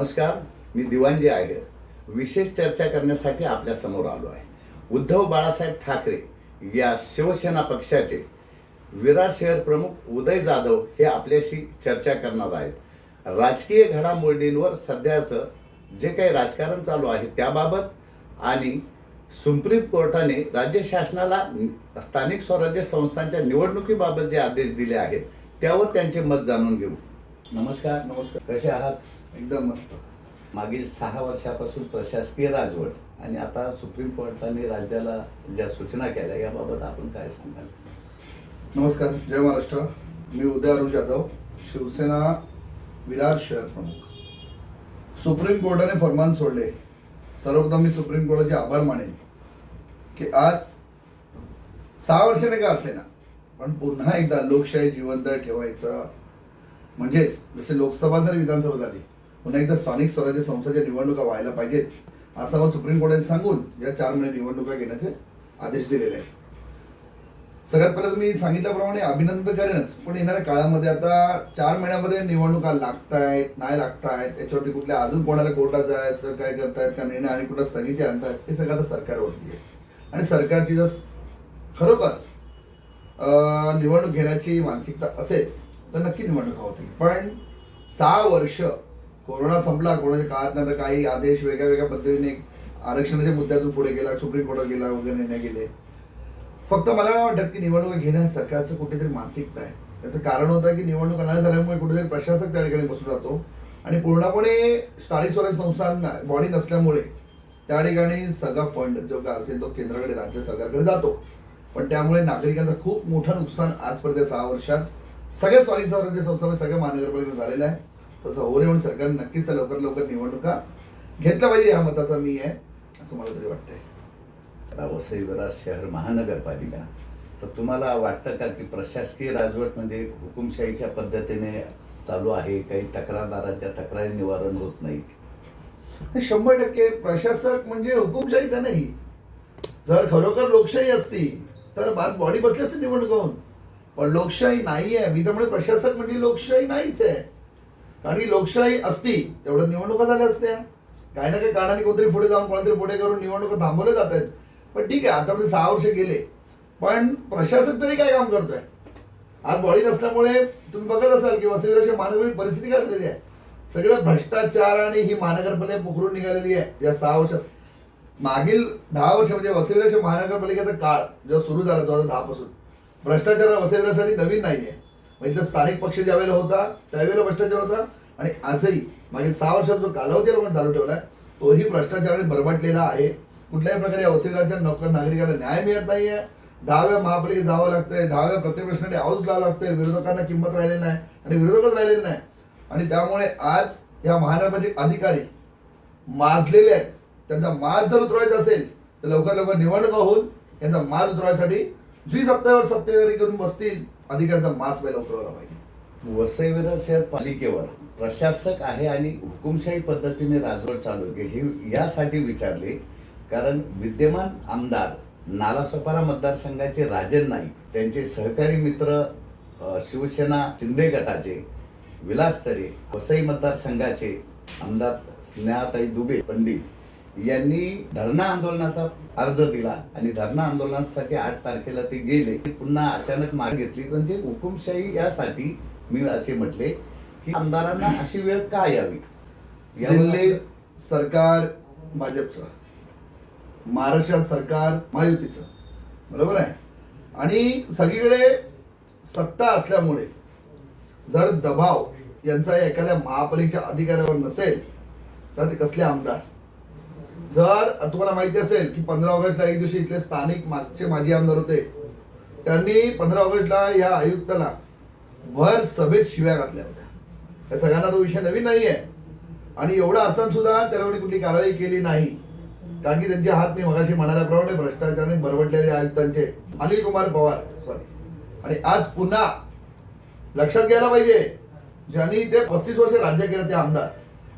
नमस्कार मी दिवाणजी आहे. विशेष चर्चा करण्यासाठी आपल्यासमोर आलो आहे. उद्धव बाळासाहेब ठाकरे या शिवसेना पक्षाचे विरार शहर प्रमुख उदय जाधव हे आपल्याशी चर्चा करणार आहेत. राजकीय घडामोडींवर सध्याचं जे काही राजकारण चालू आहे त्याबाबत आणि सुप्रीम कोर्टाने राज्य शासनाला स्थानिक स्वराज्य संस्थांच्या निवडणुकीबाबत जे आदेश दिले आहेत त्यावर त्यांचे मत जाणून घेऊ. नमस्कार नमस्कार. कसे आहात? एकदम मस्त. मागील सहा वर्षापासून प्रशासकीय राजवट आणि आता सुप्रीम कोर्टाने राज्याला ज्या सूचना केल्या याबाबत आपण काय सांगाल? नमस्कार जय महाराष्ट्र. मी उदय अरुण जाधव शिवसेना विरार शहर प्रमुख. सुप्रीम कोर्टाने फरमान सोडले. सर्वप्रथम मी सुप्रीम कोर्टाचे आभार मानेन की आज सहा वर्षाने का असेना पण पुन्हा एकदा लोकशाही जिवंत ठेवायचं म्हणजेच जसे लोकसभा जर विधानसभा झाली पुन्हा एकदा स्थानिक स्वराज्य संस्थेच्या निवडणुका व्हायला पाहिजेत असं मग सुप्रीम कोर्टाने सांगून या चार महिने निवडणुका घेण्याचे आदेश दिलेले आहेत. सगळ्यात पहिलं तुम्ही सांगितल्याप्रमाणे अभिनंदन करेनच पण येणाऱ्या काळामध्ये आता चार महिन्यामध्ये निवडणुका लागतायत नाही लागतायत त्याच्यावरती कुठल्या अजून कोणाला कोर्टात जायचं काय करतायत का निर्णय आणि कुठं स्थगिती आणतायत हे सगळं आता सरकारवरती आहे. आणि सरकारची जर खरोखर निवडणूक घेण्याची मानसिकता असेल तर नक्की निवडणुका होतील पण सहा वर्ष कोरोना संपला कोरोनाच्या काळात नंतर काही आदेश वेगळ्या वेगळ्या पद्धतीने आरक्षणाच्या मुद्द्यातून पुढे गेला सुप्रीम कोर्टात गेला वगैरे निर्णय गेले. फक्त मला वाटत की निवडणूक घेण्यास सरकारचं कुठेतरी मानसिकता आहे. त्याचं कारण होतं की निवडणूक नाही झाल्यामुळे कुठेतरी प्रशासक त्या ठिकाणी बसून राहतो. आणि पूर्णपणे स्थानिक स्वराज्य संस्थांना बॉडी नसल्यामुळे त्या ठिकाणी सगळा फंड जो का असेल तो केंद्राकडे राज्य सरकारकडे जातो. पण त्यामुळे नागरिकांचं खूप मोठं नुकसान आजपर्यंत सहा वर्षात सगळ्या स्वारी स्वराज्य संस्थांमध्ये सगळ्या महानगरपालिकेत झालेलं आहे. तसं होणे म्हणून सरकारने नक्कीच त्या लवकर लवकर निवडणुका घेतल्या पाहिजे या मताचा मी आहे असं मला तरी वाटतंय. वसई विरार शहर महानगरपालिका. तर तुम्हाला वाटतं का की प्रशासकीय राजवट म्हणजे हुकुमशाहीच्या पद्धतीने चालू आहे काही तक्रारदारांच्या तक्रारी निवारण होत नाही शंभर टक्के प्रशासक म्हणजे हुकुमशाहीचा नाही. जर खरोखर लोकशाही असती तर बाद बॉडी बसली असते निवडणूक होऊन. पण लोकशाही नाही आहे मी तर म्हणजे प्रशासक म्हणजे लोकशाही नाहीच आहे. कारण की लोकशाही असती तेवढं निवडणुका झाल्या असत्या. काही ना काही कारणाने कोणतरी पुढे जाऊन कोणतरी पुढे करून निवडणुका थांबवल्या जात आहेत. पण ठीक आहे आता म्हणजे सहा वर्ष गेले. पण प्रशासक तरी काय काम करतोय? आज बॉडी नसल्यामुळे तुम्ही बघत असाल की वसईविराची मानवी परिस्थिती काय झालेली आहे? सगळं भ्रष्टाचार आणि ही महानगरपालिका पोखरून निघालेली आहे या सहा वर्षात मागील दहा वर्ष म्हणजे वसईविराच्या महानगरपालिकेचा काळ जेव्हा सुरू झाला दोन हजार दहा पासून. भ्रष्टाचार वसवण्यासाठी नवीन नाही आहे म्हणजे स्थानिक पक्ष ज्यावेळेला होता त्यावेळेला भ्रष्टाचार होता. आणि आजही मागील सहा वर्षात जो कालावधी आपण चालू ठेवलाय तोही भ्रष्टाचाराने बरबटलेला आहे. कुठल्याही प्रकारे वसईविराच्या नोकर नागरिकांना न्याय मिळत नाही आहे दहाव्या महापालिकेत जावं लागतंय दहाव्या प्रत्येक प्रश्नाने आवाज लावावं लागतंय. विरोधकांना किंमत राहिलेली नाही आणि विरोधकच राहिलेले नाही. आणि त्यामुळे आज या महानगरपालिके अधिकारी माजलेले आहेत. त्यांचा माज जर उतरवायचा असेल तर लवकर लवकर निवडणुका होऊन यांचा माज उतरवायसाठी जी सत्तेवर सत्तेवर करून बसतील अधिकाऱ्यांचा मास व्हायला उतरवला पाहिजे. वसई शहर पालिकेवर प्रशासक आहे आणि हुकुमशाही पद्धतीने राजवट चालू आहे. हे यासाठी विचारले कारण विद्यमान आमदार नालासोपारा मतदारसंघाचे राजन नाईक त्यांचे सहकारी मित्र शिवसेना शिंदे गटाचे विलास तरे वसई मतदारसंघाचे आमदार स्नेहाताई दुबे पंडित यांनी धरणा आंदोलनाचा अर्ज दिला आणि धरणा आंदोलनासाठी आठ तारखेला ते गेले. पुन्हा अचानक मागे घेतली. म्हणजे हुकुमशाही यासाठी मी असे म्हटले की आमदारांना अशी वेळ का यावी? दिल्ली सरकार भाजपचं महाराष्ट्रात सरकार महायुतीचं. बरोबर आहे? आणि सगळीकडे सत्ता असल्यामुळे जर दबाव यांचा एखाद्या महापालिकेच्या अधिकाऱ्यावर नसेल तर ते कसले आमदार? जर तुम्हाला माहिती असेल की पंधरा ऑगस्टला एक दिवशी इथले स्थानिक मागचे माजी आमदार होते. त्यांनी पंधरा ऑगस्टला या आयुक्ताला भर सभेत शिव्या घातल्या होत्या. या सगळ्यांना तो विषय नवीन नाही आहे आणि एवढं असताना सुद्धा त्याच्यावर कुठली कारवाई केली नाही. कारण की त्यांचे हात मी मगाशी म्हणाल्याप्रमाणे भ्रष्टाचाराने बरबटलेले आयुक्तांचे. अनिल कुमार पवार सॉरी आणि आज पुन्हा लक्षात घ्यायला पाहिजे ज्यांनी ते पस्तीस वर्ष राज्य केलं ते आमदार.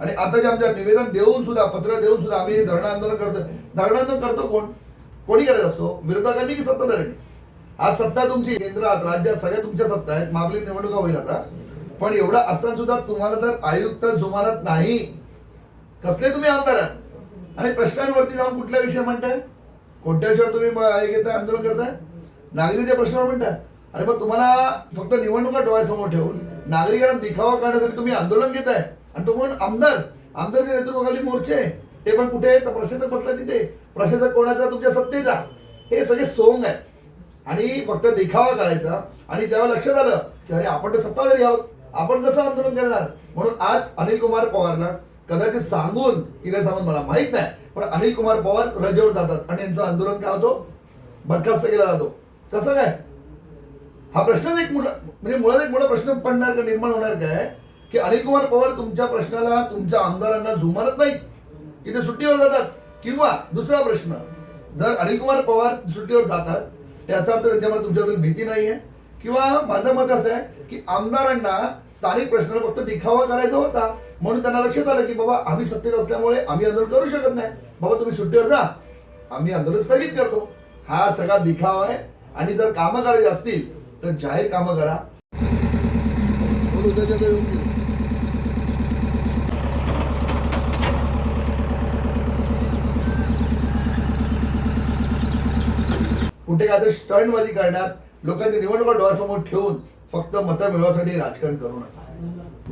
आणि आता जे आमच्या निवेदन देऊन सुद्धा पत्र देऊन सुद्धा आम्ही हे धरणं आंदोलन करतो. धरणं आंदोलन करतो कोण? कोणी करत असतो? विरोधकांनी की सत्ताधाऱ्यांनी आज सत्ता तुमची केंद्रात राज्यात सगळ्या तुमच्या सत्ता आहेत. मागली निवडणुका होईल आता. पण एवढं असताना सुद्धा तुम्हाला जर आयुक्त जुमानत नाही कसले तुम्ही आमदार आहात? आणि प्रश्नांवरती जाऊन कुठला विषय म्हणताय? कोणत्या विषयावर तुम्ही हे घेताय आंदोलन करताय? नागरिकांच्या प्रश्नावर म्हणताय. अरे मग तुम्हाला फक्त निवडणुका डोळ्यासमोर ठेवून नागरिकांना दिखावा करण्यासाठी तुम्ही आंदोलन घेताय? आणि तो म्हणून आमदार आमदारच्या नेतृत्वाखाली मोर्चे ते पण कुठे तर प्रशासक बसला तिथे. प्रशासक कोणाचा? तुमच्या सत्तेचा. हे सगळे सोंग आहे आणि फक्त देखावा करायचा. आणि जेव्हा लक्षात आलं की अरे आपण तर सत्ताधारी आहोत. आपण कसं आंदोलन करणार? म्हणून आज अनिल कुमार पवारला कदाचित सांगून की काय सांगून मला माहीत नाही पण अनिल कुमार पवार रजेवर जातात. आणि यांचं आंदोलन काय होतो? बरखास्त केला जातो. कसं काय? हा प्रश्नच एक मोठा म्हणजे मुळात एक मोठा प्रश्न पडणार का? निर्माण होणार काय? की अनिल कुमार पवार तुमच्या प्रश्नाला तुमच्या आमदारांना झुमारत नाहीत. की ते सुट्टीवर जातात. किंवा दुसरा प्रश्न जर अनिल कुमार पवार सुट्टीवर जातात त्याचा अर्थ त्याच्यामध्ये तुमच्याबद्दल भीती नाही आहे किंवा माझं मत असं आहे की आमदारांना स्थानिक प्रश्नाला फक्त दिखावा करायचा होता. म्हणून त्यांना लक्षात आलं की बाबा आम्ही सत्तेत असल्यामुळे आम्ही आंदोलन करू शकत नाही. बाबा तुम्ही सुट्टीवर जा. आम्ही आंदोलन स्थगित करतो. हा सगळा दिखावा आहे. आणि जर कामं करायची असतील तर जाहीर कामं करा उद्याच्या वेळी येऊन घेऊ. कुठे काय तर स्टंटबाजी करण्यात लोकांची निवडणुका डोळ्यासमोर ठेवून फक्त मतं मिळवण्यासाठी राजकारण करू नका.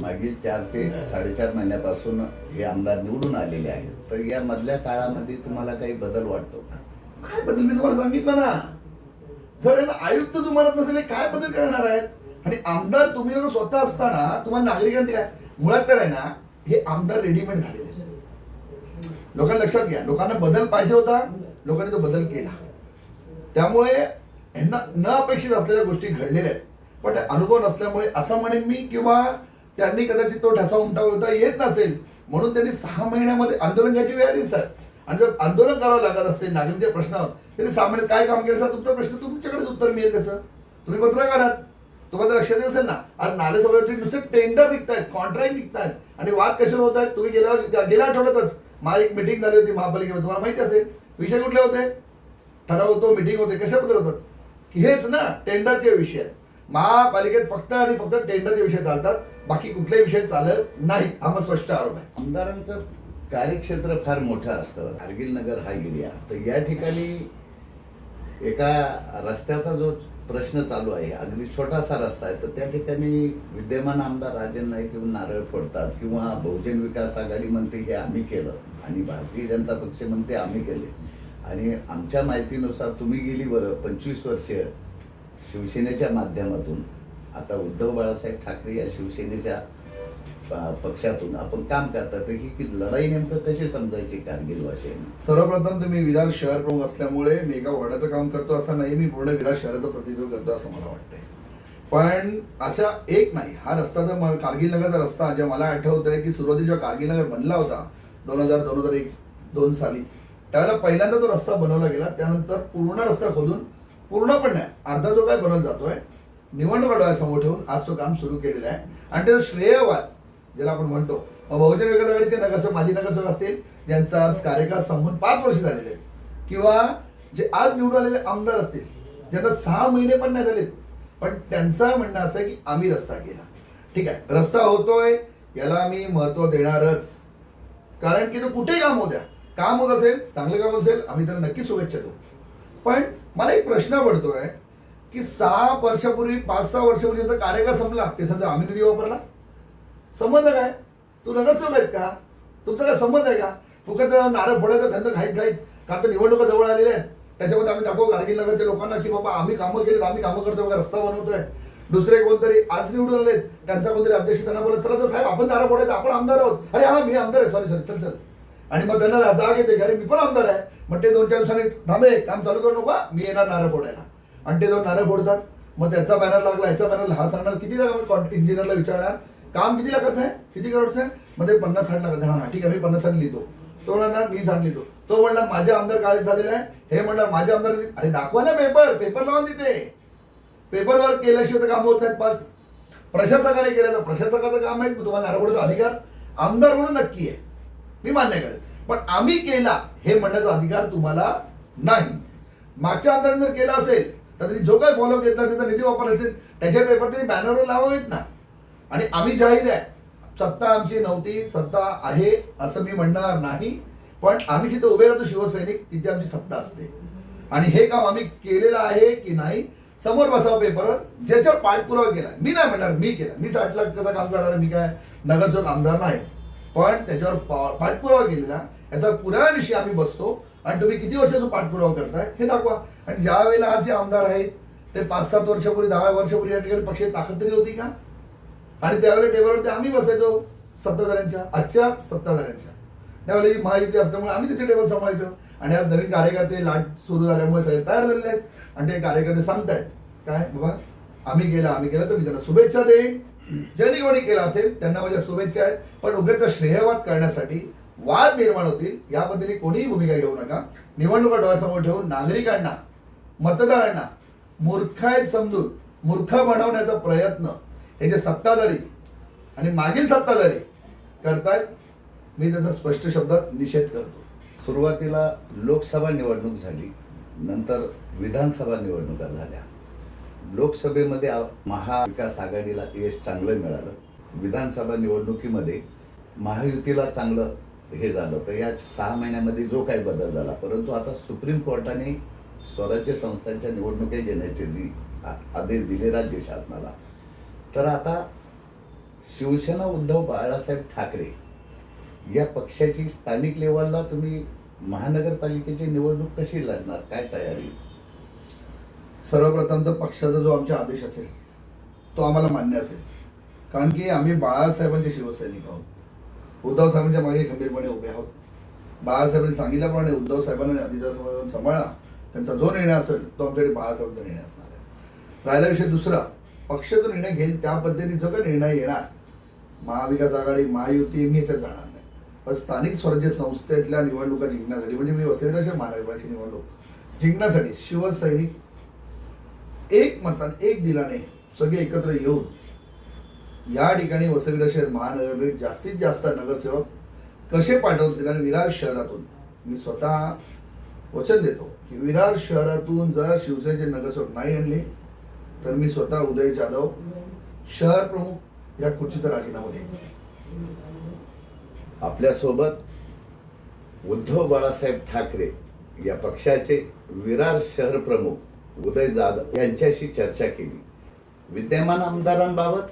मागील चार ते साडेचार महिन्यापासून हे आमदार निवडून आलेले आहेत. तर या मधल्या काळामध्ये तुम्हाला काही बदल वाटतो काय बदल? मी तुम्हाला सांगितलं ना. जर आयुक्त तुम्हाला नसेल काय बदल करणार आहेत? आणि आमदार तुम्ही जर स्वतः असताना तुम्हाला नागरिकांनी काय? मुळात तर आहे ना हे आमदार रेडीमेड झालेले. लोकांना लक्षात घ्या लोकांना बदल पाहिजे होता लोकांनी तो बदल केला. त्यामुळे ह्यांना न अपेक्षित असलेल्या गोष्टी घडलेल्या आहेत. पण अनुभव नसल्यामुळे असं म्हणेन मी किंवा त्यांनी कदाचित तो ठसा उमटावता येत नसेल म्हणून त्यांनी सहा महिन्यामध्ये आंदोलन घ्यायची वेळ आली सर आणि जर आंदोलन करावं लागत असेल नागरिकांच्या प्रश्नावर त्यांनी सामान्य काय काम केलं सर तुमचा प्रश्न तुमच्याकडेच उत्तर मिळेल त्याचं. तुम्ही पत्रकार आहात तुम्हाला लक्षात असेल ना आज नाले सभापती नुसते टेंडर निघतायत कॉन्ट्रॅक्ट निघतायत आणि वाद कशावर होत आहेत तुम्ही गेल्या गेल्या आठवड्यातच माझी एक मिटिंग झाली होती महापालिकेमध्ये तुम्हाला माहिती असेल. विषय कुठले होते? ठराव होतो मिटिंग होते कशाबद्दल होतात? की हेच ना टेंडरचे विषय. महापालिकेत फक्त आणि फक्त टेंडरचे विषय चालतात बाकी कुठलेही विषय चालत नाही हा मग स्पष्ट आरोप आहे. आमदारांचं कार्यक्षेत्र फार मोठं असतं. कारगिल नगर हा एरिया तर या ठिकाणी एका रस्त्याचा जो प्रश्न चालू आहे अगदी छोटासा रस्ता आहे तर त्या ठिकाणी विद्यमान आमदार राजन नाईक येऊन नारळ फोडतात किंवा बहुजन विकास आघाडी म्हणते हे आम्ही केलं आणि भारतीय जनता पक्ष म्हणते आम्ही केले. आणि आमच्या माहितीनुसार तुम्ही गेली बरं पंचवीस वर्ष शिवसेनेच्या माध्यमातून. आता उद्धव बाळासाहेब ठाकरे या शिवसेनेच्या पक्षातून आपण काम करतात. तर ही की लढाई नेमकं कशी समजायची कारगिल भाषेने सर्वप्रथम तुम्ही विरार शहर प्रमुख असल्यामुळे मी एका वॉर्डाचं काम करतो असं नाही मी पूर्ण विरार शहराचं प्रतिनिधित्व करतो असं मला वाटतंय. पण अशा एक नाही हा रस्ता तर म- कारगिल नगरचा रस्ता. जे मला आठवत आहे की सुरुवातीला जेव्हा कारगिल नगर बनला होता दोन हजार दोन हजार एक दोन साली त्यावेळेला पहिल्यांदा तो रस्ता बनवला गेला त्यानंतर पूर्ण रस्ता खोदून पूर्ण पण नाही अर्धा जो काय बनवला जातोय निवडणुका डोळ्यासमोर ठेवून आज तो काम सुरू केलेलं आहे. आणि त्याचं श्रेयवाद ज्याला आपण म्हणतो बहुजन विकास आघाडीचे नगरसेवक माजी नगरसेवक असतील ज्यांचा आज कार्यकाळ संपून पाच वर्ष झालेले आहेत. किंवा जे आज निवडून आलेले आमदार असतील ज्यांना सहा महिने पण नाही झालेत पण त्यांचं म्हणणं असं आहे की आम्ही रस्ता केला. ठीक आहे रस्ता होतोय याला आम्ही महत्त्व देणारच. कारण की तो कुठेही काम होत्या काम होत असेल चांगलं काम असेल आम्ही त्याला नक्की शुभेच्छा देऊ. पण मला एक प्रश्न पडतोय की सहा वर्षापूर्वी पाच सहा वर्षापूर्वी ज्यांचा कार्यकाळ संपला ते सध्या आम्ही कधी वापरला? संबंध काय? तू नगरसेवक आहेत का? तुमचा काय संबंध आहे का? फुकट नारळ फोडायचा धंदा घाईत घाईत कारण तर निवडणुका जवळ आलेल्या आहेत. त्याच्यामध्ये आम्ही दाखवू कारगिल नगरच्या लोकांना की बाबा आम्ही कामं केलीत आम्ही कामं करतो बघा रस्ता बनवतोय. दुसरे कोणतरी आज निवडून आलेत त्यांचा कोणतरी अध्यक्ष त्यांना बोलत चला तर साहेब आपण नारा फोडायचं आपण आमदार आहोत. अरे हा मी आमदार आहे सॉरी सॉरी चल चल. आणि मग त्यांना जाग येते की अरे मी पण आमदार आहे. मग ते दोन चार दिवसांनी थांबे काम चालू करू नका मी येणार नारळ फोडायला. आणि ते दोन नारळ फोडतात. मग त्याचा बॅनर लागला याचा बॅनर हा सांगणार किती जागा इंजिनियरला विचारणार? काम किती लाखाचं आहे किती करोडचं आहे? मग ते पन्नास साठ लाखाचं. हा ठीक आहे मी पन्नास साठ लिहितो. तो म्हणणार मी साठ लिहितो. तो म्हणणार माझे आमदार काय झालेला आहे. हे म्हणणार माझे आमदार अरे दाखवा ना पेपर पेपर लावून तिथे पेपरवर केल्याशिवाय तर काम होत नाहीत पास. प्रशासकाने केलं तर प्रशासकाचं काम आहे तुम्हाला नारळचा अधिकार. आमदार म्हणून नक्की आहे. मी मान्य करेन. पण आम्ही केला हे म्हणण्याचा अधिकार तुम्हाला नाही. मागच्या आमदारांनी जर केला असेल तर त्यांनी जो काही फॉलो घेतला त्याचा निधी वापर असेल त्याचे पेपर त्यांनी बॅनरवर लावावेत ना. आणि आम्ही जाहीर आहे सत्ता आमची नव्हती सत्ता आहे असं मी म्हणणार नाही पण आम्ही जिथे उभे राहतो शिवसैनिक तिथे आमची सत्ता असते. आणि हे काम आम्ही केलेलं आहे की नाही समोर बसावा पेपर ज्याच्यावर पाठपुरावा केला. मी नाही म्हणणार मी केला. मी साठ लाखाचं काम करणार मी काय नगरसेवक आमदार नाही. पण त्याच्यावर पाठपुरावा केलेला. याचा पुराव्याविषयी आम्ही बसतो. आणि तुम्ही किती वर्षाचा पाठपुरावा करताय हे दाखवा. आणि ज्या वेळेला आज जे आमदार आहेत ते पाच सात वर्षापूर्वी दहा वर्षापूर्वी या ठिकाणी पक्षाची ताकद तरी होती का? आणि त्यावेळेला टेबलवरती आम्ही बसायचो सत्ताधाऱ्यांच्या आजच्या सत्ताधाऱ्यांच्या. त्यावेळेला महायुती असल्यामुळे आम्ही तिथे टेबल सांभाळायचो. आणि आज नवीन कार्यकर्ते लाट सुरू झाल्यामुळे सगळे तयार झालेले आहेत. आणि ते कार्यकर्ते सांगतायत काय बाबा आम्ही गेला आम्ही गेला तर मी त्यांना शुभेच्छा देईन. ज्यांनी कोणी केलं असेल त्यांना माझ्या शुभेच्छा आहेत. पण उगाच श्रेयवाद करण्यासाठी वाद निर्माण होतील या पद्धतीने कोणीही भूमिका घेऊ नका. निवडणुका डोळ्यासमोर ठेवून नागरिकांना मतदारांना मूर्ख आहेत समजून मूर्ख बनवण्याचा प्रयत्न हे जे सत्ताधारी आणि मागील सत्ताधारी करतायत मी त्याचा स्पष्ट शब्दात निषेध करतो. सुरुवातीला लोकसभा निवडणूक झाली नंतर विधानसभा निवडणुका झाल्या. लोकसभेमध्ये महाविकास आघाडीला यश चांगलं मिळालं. विधानसभा निवडणुकीमध्ये महायुतीला चांगलं हे झालं तर या सहा महिन्यामध्ये जो काही बदल झाला परंतु आता सुप्रीम कोर्टाने स्वराज्य संस्थांच्या निवडणुका घेण्याचे जी आदेश दिले राज्य शासनाला. तर आता शिवसेना उद्धव बाळासाहेब ठाकरे या पक्षाची स्थानिक लेवलला तुम्ही महानगरपालिकेची निवडणूक कशी लढणार? काय तयारी? सर्वप्रथम तर पक्षाचा जो आमचा आदेश असेल तो आम्हाला मान्य असेल. कारण की आम्ही बाळासाहेबांचे शिवसैनिक आहोत. उद्धव साहेबांच्या मागे खंबीरपणे उभे आहोत. बाळासाहेबांनी सांगितल्याप्रमाणे उद्धव साहेबांना अधिकार सांभाळा. त्यांचा जो निर्णय असेल तो आमच्याकडे बाळासाहेबांचा निर्णय असणार आहे. राहिला विषय दुसरा. पक्ष जो निर्णय घेईल त्या पद्धतीने जो काही निर्णय येणार महाविकास आघाडी महायुती मी याच्यात जाणार नाही. पण स्थानिक स्वराज्य संस्थेतल्या निवडणुका जिंकण्यासाठी म्हणजे मी वसईराच्या महानगरपालिकेची निवडणूक जिंकण्यासाठी शिवसैनिक एक मतान एक दिलाने सगळे एकत्र येऊन या ठिकाणी वसईविरा शहर महानगर जास्तीत जास्त नगरसेवक कसे पाठवतील आणि विरार शहरातून. मी स्वतः वचन देतो की विरार शहरातून जर शिवसेनेचे नगरसेवक नाही आणले तर मी स्वतः उदय जाधव शहर प्रमुख या खुर्चीचा राजीनामा देईन. आपल्यासोबत उद्धव बाळासाहेब ठाकरे या पक्षाचे विरार शहर प्रमुख उदय जाधव यांच्याशी चर्चा केली. विद्यमान आमदारांबाबत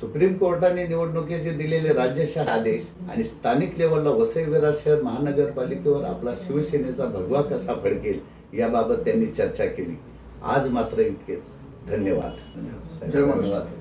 सुप्रीम कोर्टाने निवडणुकीचे दिलेले राज्यशाही आदेश आणि स्थानिक लेवलला वसई विरार शहर महानगरपालिकेवर आपला शिवसेनेचा भगवा कसा फडकेल याबाबत त्यांनी चर्चा केली. आज मात्र इतकेच. धन्यवाद. जय महाराष्ट्र.